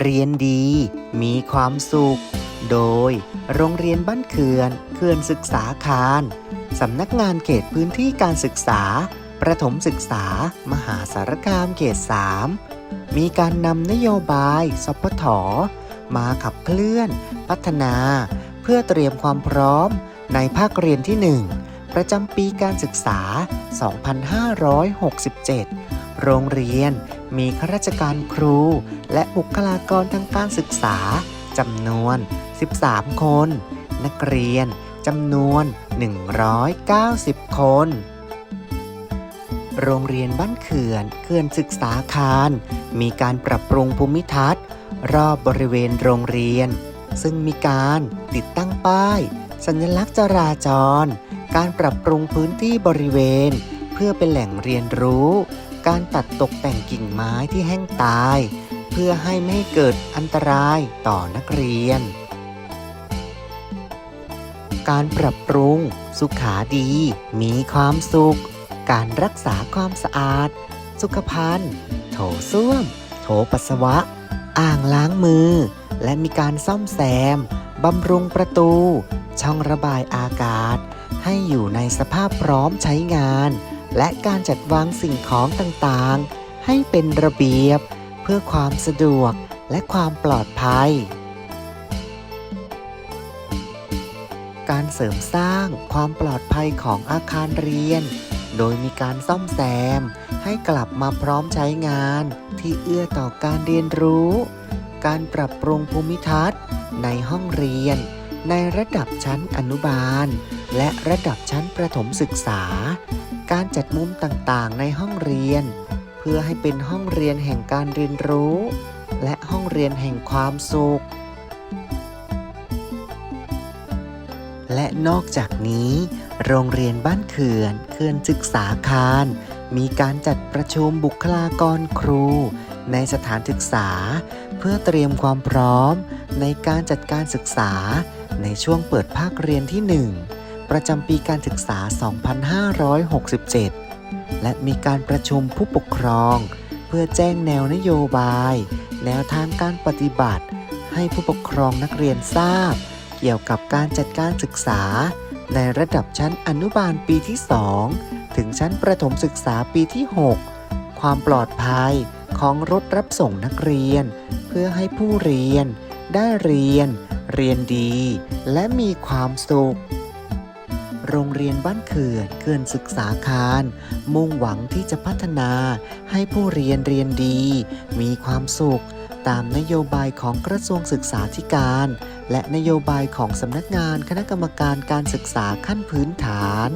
เรียนดีมีความสุข โดย โรงเรียนบ้านเขื่อนเขื่อนศึกษาคารสำนักงานเขตพื้นที่การศึกษา ประถมศึกษา มหาสารคามเขต 3 มีการนำนโยบายสพทมาขับเคลื่อน พัฒนา เพื่อเตรียมความพร้อม ในภาคเรียนที่ 1 ประจำปีการศึกษา 2567 โรงเรียน มีข้าราชการครู และบุคลากรทางการศึกษาจำนวน 13 คน นักเรียนจำนวน 190 คน โรงเรียนบ้านเขื่อนเขื่อนศึกษาคาร มีการปรับปรุงภูมิทัศน์ รอบบริเวณโรงเรียน ซึ่งมีการติดตั้งป้าย สัญลักษณ์จราจร การปรับปรุงพื้นที่บริเวณ เพื่อเป็นแหล่งเรียนรู้ การตัดตกแต่งกิ่งไม้ที่แห้งตาย เพื่อให้ไม่เกิดอันตรายต่อนักเรียน การปรับปรุง สุขาดี มีความสุข การรักษาความสะอาด สุขภัณฑ์ โถส้วม โถปัสสาวะ อ่างล้างมือ และมีการซ่อมแซม บำรุงประตู ช่องระบายอากาศ ให้อยู่ในสภาพพร้อมใช้งาน และการจัดวางสิ่งของต่างๆ ให้เป็นระเบียบ เพื่อความสะดวกและความปลอดภัย การเสริมสร้างความปลอดภัยของอาคารเรียน โดยมีการซ่อมแซม ให้กลับมาพร้อมใช้งานที่เอื้อต่อการเรียนรู้ การปรับปรุงภูมิทัศน์ ในห้องเรียน ในระดับชั้นอนุบาล และระดับชั้นประถมศึกษา การจัดมุมต่างๆ ในห้องเรียน เพื่อให้เป็นห้องเรียนแห่งการเรียนรู้ และห้องเรียนแห่งความสุข และนอกจากนี้ โรงเรียนบ้านเขื่อนเขื่อนศึกษาคาร มีการจัดประชุมบุคลากรครู ในสถานศึกษา เพื่อเตรียมความพร้อม ในการจัดการศึกษาในช่วงเปิดภาคเรียนที่ 1 ประจำปีการศึกษา 2567 และมีการประชุมผู้ปกครอง เพื่อแจ้งแนวนโยบาย แนวทางการปฏิบัติ ให้ผู้ปกครองนักเรียนทราบ เกี่ยวกับการจัดการศึกษา ในระดับชั้นอนุบาลปีที่ 2 ถึงชั้นประถมศึกษาปีที่ 6 ความปลอดภัยของรถรับส่งนักเรียน เพื่อให้ผู้เรียน ได้เรียน เรียนดี และมีความสุข โรงเรียนบ้านเขื่อนเขื่อนศึกษาคาร มุ่งหวังที่จะพัฒนาให้ผู้เรียนเรียนดี มีความสุข ตามนโยบายของกระทรวงศึกษาธิการ และนโยบายของสำนักงานคณะกรรมการการศึกษาขั้นพื้นฐาน